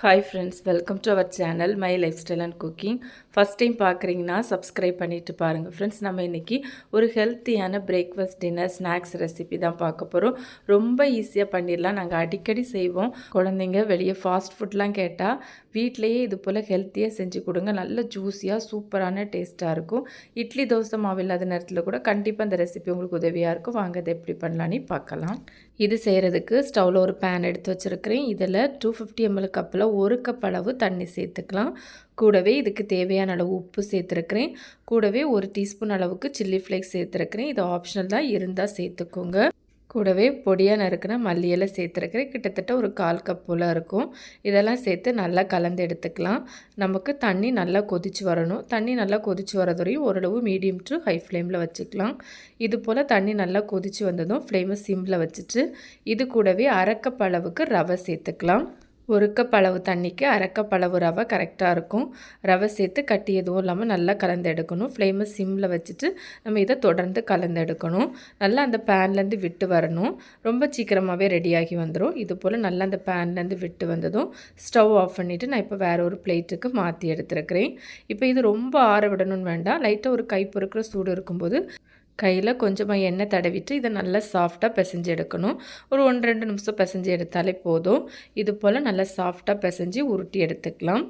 Hi friends welcome to our channel my lifestyle and cooking first time பார்க்குறீங்கன்னா subscribe பண்ணிட்டு பாருங்கள் friends நம்ம இன்றைக்கி ஒரு ஹெல்த்தியான பிரேக்ஃபாஸ்ட் டின்னர் ஸ்நாக்ஸ் ரெசிபி தான் பார்க்க போகிறோம் ரொம்ப ஈஸியாக பண்ணிடலாம். நாங்கள் அடிக்கடி செய்வோம். குழந்தைங்க வெளியே ஃபாஸ்ட் ஃபுட்லாம் கேட்டால் வீட்டிலையே இது போல் ஹெல்த்தியாக செஞ்சு கொடுங்க. நல்ல ஜூஸியாக சூப்பரான டேஸ்ட்டாக இருக்கும். இட்லி தோசை மாவு இல்லாத நேரத்தில் கூட கண்டிப்பாக அந்த ரெசிபி உங்களுக்கு உதவியாக இருக்கும். வாங்க அதை எப்படி பண்ணலான்னு பார்க்கலாம். இது செய்கிறதுக்கு ஸ்டவ்வில் ஒரு பேன் எடுத்து வச்சுருக்கிறேன். இதில் டூ ஃபிஃப்டி எம்எல் கப்பில் ஒரு கப் அளவு தண்ணி சேர்த்துக்கலாம். கூடவே இதுக்கு தேவையான அளவு உப்பு சேர்த்துருக்கிறேன். கூடவே ஒரு டீஸ்பூன் அளவுக்கு சில்லி ஃப்ளேக்ஸ் சேர்த்துருக்கிறேன். இது ஆப்ஷனல் தான் இருந்தால் சேர்த்துக்கோங்க. கூடவே பொடியாக நறுக்கின மல்லியெல்லாம் சேர்த்துருக்கிறேன் கிட்டத்தட்ட ஒரு கால் கப் போல் இருக்கும். இதெல்லாம் சேர்த்து நல்லா கலந்து எடுத்துக்கலாம். நமக்கு தண்ணி நல்லா கொதித்து வரணும். தண்ணி நல்லா கொதித்து வரது வரையும் ஓரளவு மீடியம் டு ஹை ஃப்ளேமில் வச்சுக்கலாம். இது போல் தண்ணி நல்லா கொதித்து வந்ததும் ஃப்ளேமை சிம்மில் வச்சுட்டு இது கூடவே அரைக்கப்பளவுக்கு ரவை சேர்த்துக்கலாம். ஒரு கப் அளவு தண்ணிக்கு அரை கப் அளவு ரவை கரெக்டாக இருக்கும். ரவை சேர்த்து கட்டி எதுவும் இல்லாமல் நல்லா கலந்து எடுக்கணும். ஃப்ளேமை சிம்மில் வச்சுட்டு நம்ம இதை தொடர்ந்து கலந்து எடுக்கணும். நல்லா அந்த பேன்லேருந்து விட்டு வரணும். ரொம்ப சீக்கிரமாகவே ரெடியாகி வந்துடும் இது போல் நல்லா அந்த பேன்லேருந்து விட்டு வந்ததும் ஸ்டவ் ஆஃப் பண்ணிவிட்டு நான் இப்போ வேறு ஒரு பிளேட்டுக்கு மாற்றி எடுத்துருக்கிறேன். இப்போ இது ரொம்ப ஆற விடணும்னு வேண்டாம். லைட்டாக ஒரு கை பொறுக்கிற சூடு இருக்கும்போது கையில் கொஞ்சமாக எண்ணெய் தடவிட்டு இதை நல்லா சாஃப்டாக பிசைஞ்சு எடுக்கணும். ஒரு ஒன்று ரெண்டு நிமிஷம் பிசைஞ்சு எடுத்தாலே போதும். இது போல் நல்லா சாஃப்டாக பிசைஞ்சு உருட்டி எடுத்துக்கலாம்.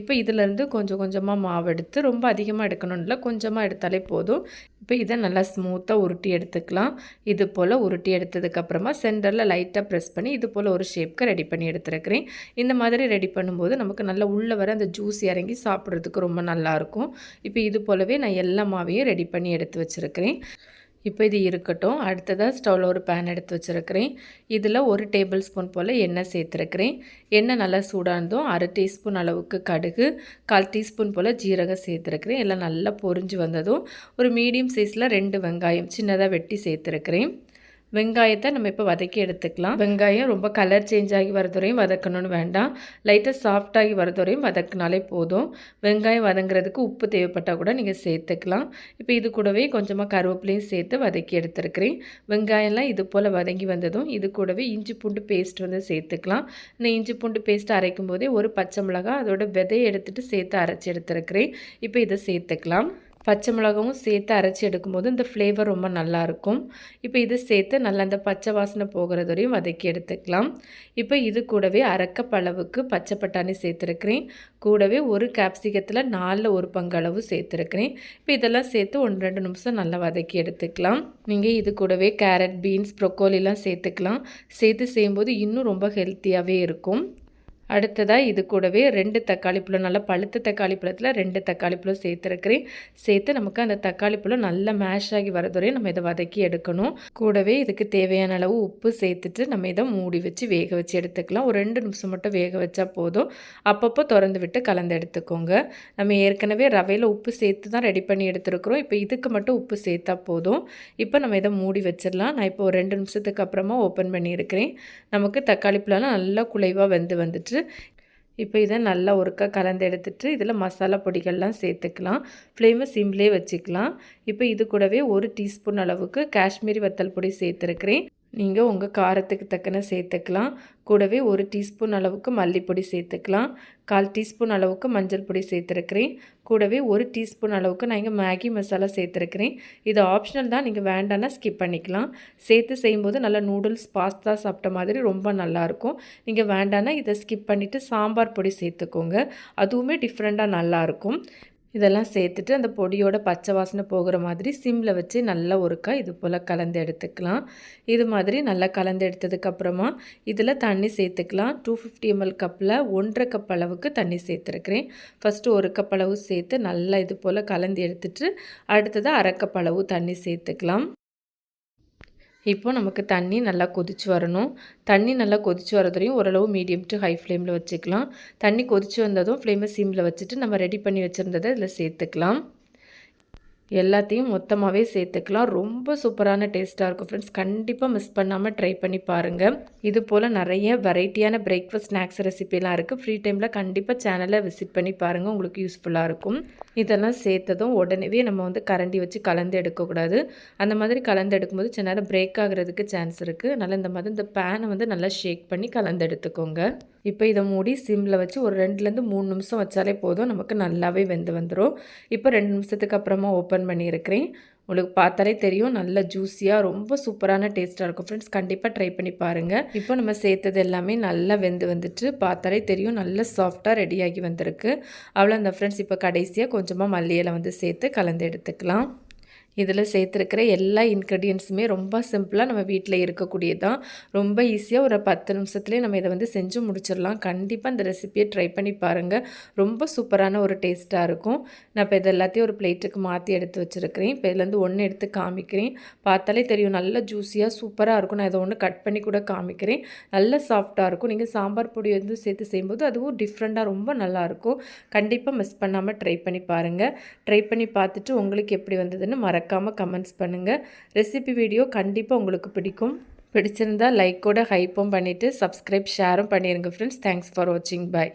இப்போ இதிலேருந்து கொஞ்சம் கொஞ்சமாக மாவு எடுத்து ரொம்ப அதிகமாக எடுக்கணும்ல கொஞ்சமாக எடுத்தாலே போதும். இப்போ இதை நல்லா ஸ்மூத்தாக உருட்டி எடுத்துக்கலாம். இது போல் உருட்டி எடுத்ததுக்கப்புறமா சென்டரில் லைட்டாக ப்ரெஸ் பண்ணி இது போல் ஒரு ஷேப்க்கு ரெடி பண்ணி எடுத்துருக்கிறேன். இந்த மாதிரி ரெடி பண்ணும்போது நமக்கு நல்லா உள்ளே வர அந்த ஜூஸ் இறங்கி சாப்பிட்றதுக்கு ரொம்ப நல்லாயிருக்கும் இப்போ இது போலவே நான் எல்லா மாவையும் ரெடி பண்ணி எடுத்து வச்சுருக்கிறேன். இப்போ இது இருக்கட்டும். அடுத்ததாக ஸ்டவ்வில் ஒரு பேன் எடுத்து வச்சுருக்கிறேன். இதில் ஒரு டேபிள் ஸ்பூன் போல் எண்ணெய் சேர்த்துருக்கிறேன். எண்ணெய் நல்லா சூடானதும் அரை டீஸ்பூன் அளவுக்கு கடுகு கால் டீஸ்பூன் போல் ஜீரகம் சேர்த்துருக்கிறேன். எல்லாம் நல்லா பொரிஞ்சு வந்ததும் ஒரு மீடியம் சைஸில் ரெண்டு வெங்காயம் சின்னதாக வெட்டி சேர்த்துருக்கிறேன். வெங்காயத்தை நம்ம இப்போ வதக்கி எடுத்துக்கலாம். வெங்காயம் ரொம்ப கலர் சேஞ்ச் ஆகி வரதுவரையும் வதக்கணும்னு வேண்டாம். லைட்டாக சாஃப்டாகி வரதுவரையும் வதக்கினாலே போதும். வெங்காயம் வதங்குறதுக்கு உப்பு தேவைப்பட்டால் கூட நீங்கள் சேர்த்துக்கலாம். இப்போ இது கூடவே கொஞ்சமாக கருவேப்பிலையும் சேர்த்து வதக்கி எடுத்துருக்கிறேன். வெங்காயம்லாம் இது போல் வதங்கி வந்ததும் இது கூடவே இஞ்சி பூண்டு பேஸ்ட் வந்து சேர்த்துக்கலாம். இந்த இஞ்சி பூண்டு பேஸ்ட் அரைக்கும் போதே ஒரு பச்சை மிளகா அதோட விதையை எடுத்துகிட்டு சேர்த்து அரைச்சி எடுத்துருக்கிறேன். இப்போ இதை சேர்த்துக்கலாம். பச்சை மிளகாவும் சேர்த்து அரைச்சி எடுக்கும்போது இந்த ஃப்ளேவர் ரொம்ப நல்லாயிருக்கும் இப்போ இது சேர்த்து நல்லா அந்த பச்சை வாசனை போகிறது வரையும் வதக்கி எடுத்துக்கலாம். இப்போ இது கூடவே அரைக்கப்பளவுக்கு பச்சை பட்டாணி சேர்த்துருக்கிறேன். கூடவே ஒரு கேப்சிகத்தில் நாலில் ஒரு பங்கு அளவு சேர்த்துருக்கிறேன். இப்போ இதெல்லாம் சேர்த்து ஒன்று ரெண்டு நிமிஷம் நல்லா வதக்கி எடுத்துக்கலாம். நீங்கள் இது கூடவே கேரட் பீன்ஸ் ப்ரொக்கோலிலாம் சேர்த்துக்கலாம். சேர்த்து செய்யும்போது இன்னும் ரொம்ப ஹெல்த்தியாகவே இருக்கும். அடுத்ததாக இது கூடவே ரெண்டு தக்காளி பழம் நல்லா பழுத்த தக்காளி பழத்தில் ரெண்டு தக்காளி பழம் சேர்த்துருக்கிறேன். சேர்த்து நமக்கு அந்த தக்காளி பழம் நல்லா மேஷ் ஆகி வரதுவரையும் நம்ம இதை வதக்கி எடுக்கணும். கூடவே இதுக்கு தேவையான அளவு உப்பு சேர்த்துட்டு நம்ம இதை மூடி வச்சு வேக வச்சு எடுத்துக்கலாம். ஒரு ரெண்டு நிமிஷம் மட்டும் வேக வச்சா போதும். அப்பப்போ திறந்து விட்டு கலந்து எடுத்துக்கோங்க. நம்ம ஏற்கனவே ரவையில் உப்பு சேர்த்து தான் ரெடி பண்ணி எடுத்துருக்குறோம். இப்போ இதுக்கு மட்டும் உப்பு சேர்த்தா போதும். இப்போ நம்ம இதை மூடி வச்சிடலாம். நான் இப்போ ஒரு ரெண்டு நிமிஷத்துக்கு அப்புறமா ஓப்பன் பண்ணியிருக்கிறேன். நமக்கு தக்காளி பழம்லாம் நல்லா குலைவாக வெந்து வந்துட்டு இப்போ இதை நல்லா ஒருக்கா கலந்து எடுத்துட்டு இதில் மசாலா பொடிகள்லாம் சேர்த்துக்கலாம். ஃப்ளேமை சிம்லேயே வச்சுக்கலாம். இப்போ இது கூடவே ஒரு டீஸ்பூன் அளவுக்கு காஷ்மீரி வத்தல் பொடி சேர்த்துருக்கிறேன். நீங்கள் உங்கள் காரத்துக்கு தக்கன சேர்த்துக்கலாம். கூடவே ஒரு டீஸ்பூன் அளவுக்கு மல்லிப்பொடி சேர்த்துக்கலாம். கால் டீஸ்பூன் அளவுக்கு மஞ்சள் பொடி சேர்த்துருக்கிறேன். கூடவே ஒரு டீஸ்பூன் அளவுக்கு நான் இங்கே மேகி மசாலா சேர்த்துருக்கிறேன். இது ஆப்ஷனல் தான் நீங்கள் வேண்டான்னா ஸ்கிப் பண்ணிக்கலாம். சேர்த்து செய்யும்போது நல்லா நூடுல்ஸ் பாஸ்தா சாப்பிட்ட மாதிரி ரொம்ப நல்லாயிருக்கும். நீங்கள் வேண்டான்னா இதை ஸ்கிப் பண்ணிவிட்டு சாம்பார் பொடி சேர்த்துக்கோங்க. அதுவுமே டிஃப்ரெண்ட்டாக நல்லாயிருக்கும். இதெல்லாம் சேர்த்துட்டு அந்த பொடியோட பச்சை வாசனை போகிற மாதிரி சிம்மில் வச்சு நல்லா ஒருக்கா இது போல் கலந்து எடுத்துக்கலாம். இது மாதிரி நல்லா கலந்து எடுத்ததுக்கப்புறமா இதில் தண்ணி சேர்த்துக்கலாம். டூ ஃபிஃப்டி எம்எல் கப்பில் ஒன்றரை கப் அளவுக்கு தண்ணி சேர்த்துருக்குறேன். ஃபஸ்ட்டு ஒரு கப் அளவு சேர்த்து நல்லா இது போல் கலந்து எடுத்துட்டு அடுத்ததாக அரை கப் அளவு தண்ணி சேர்த்துக்கலாம். இப்போ நமக்கு தண்ணி நல்லா கொதித்து வரணும். தண்ணி நல்லா கொதித்து வரதுலையும் ஓரளவு மீடியம் டு ஹை ஃப்ளேமில் வச்சுக்கலாம். தண்ணி கொதித்து வந்ததும் ஃப்ளேமை சிம்மில் வச்சுட்டு நம்ம ரெடி பண்ணி வச்சுருந்ததை இதில் சேர்த்துக்கலாம். எல்லாத்தையும் மொத்தமாகவே சேர்த்துக்கலாம். ரொம்ப சூப்பரான டேஸ்ட்டாக இருக்கும் ஃப்ரெண்ட்ஸ் கண்டிப்பாக மிஸ் பண்ணாமல் ட்ரை பண்ணி பாருங்கள் இது போல் நிறைய வெரைட்டியான பிரேக்ஃபாஸ்ட் ஸ்நாக்ஸ் ரெசிபிலாம் இருக்குது ஃப்ரீ டைமில் கண்டிப்பாக சேனலை விசிட் பண்ணி பாருங்கள் உங்களுக்கு யூஸ்ஃபுல்லாக இருக்கும். இதெல்லாம் சேர்த்ததும் உடனே நம்ம வந்து கரண்டி வச்சு கலந்து எடுக்கக்கூடாது அந்த மாதிரி கலந்து எடுக்கும்போது சின்ன நேரம் பிரேக் ஆகிறதுக்கு சான்ஸ் இருக்குது அதனால் இந்த மாதிரி இந்த பேனை வந்து நல்லா ஷேக் பண்ணி கலந்து எடுத்துக்கோங்க. இப்போ இதை மூடி சிம்மில் வச்சு ஒரு ரெண்டுலேருந்து மூணு நிமிஷம் வச்சாலே போதும். நமக்கு நல்லாவே வெந்து வந்துடும் இப்போ ரெண்டு நிமிஷத்துக்கு அப்புறமா ஓப்பன் ஓப்பன் பண்ணியிருக்கிறேன். உங்களுக்கு பார்த்தாலே தெரியும் நல்ல ஜூஸியாக ரொம்ப சூப்பரான டேஸ்ட்டாக இருக்கும். ஃப்ரெண்ட்ஸ் கண்டிப்பாக ட்ரை பண்ணி பாருங்கள் இப்போ நம்ம சேர்த்தது எல்லாமே நல்லா வெந்து வந்துட்டு பார்த்தாலே தெரியும் நல்ல சாஃப்டாக ரெடியாகி வந்திருக்கு. அவ்வளோ அந்த ஃப்ரெண்ட்ஸ் இப்போ கடைசியாக கொஞ்சமாக மல்லியில் வந்து சேர்த்து கலந்து எடுத்துக்கலாம். இதில் சேர்த்துருக்கிற எல்லா இன்க்ரீடியன்ஸுமே ரொம்ப சிம்பிளாக நம்ம வீட்டில் இருக்கக்கூடியது தான் ரொம்ப ஈஸியாக ஒரு பத்து நிமிஷத்துலேயே நம்ம இதை வந்து செஞ்சு முடிச்சிடலாம். கண்டிப்பாக இந்த ரெசிப்பியை ட்ரை பண்ணி பாருங்கள் ரொம்ப சூப்பரான ஒரு டேஸ்ட்டாக இருக்கும். நான் இப்போ இது எல்லாத்தையும் ஒரு பிளேட்டுக்கு மாற்றி எடுத்து வச்சுருக்கிறேன். இப்போ இதுலேருந்து ஒன்று எடுத்து காமிக்கிறேன். பார்த்தாலே தெரியும் நல்ல ஜூஸியாக சூப்பராக இருக்கும். நான் இதை ஒன்று கட் பண்ணி கூட காமிக்கிறேன். நல்ல சாஃப்டாக இருக்கும். நீங்கள் சாம்பார் பொடி வந்து சேர்த்து செய்யும்போது அதுவும் டிஃப்ரெண்ட்டாக ரொம்ப நல்லாயிருக்கும் கண்டிப்பாக மிஸ் பண்ணாமல் ட்ரை பண்ணி பாருங்கள் ட்ரை பண்ணி பார்த்துட்டு உங்களுக்கு எப்படி வந்ததுன்னு மறக்க மறக்காமல் கமெண்ட்ஸ் பண்ணுங்கள் ரெசிபி வீடியோ கண்டிப்பாக உங்களுக்கு பிடிக்கும். பிடிச்சிருந்தால் லைக்கோட ஹைப்பும் பண்ணிவிட்டு சப்ஸ்கிரைப் ஷேரும் பண்ணிடுங்க ஃப்ரெண்ட்ஸ் தேங்க்ஸ் ஃபார் வாட்சிங் பாய்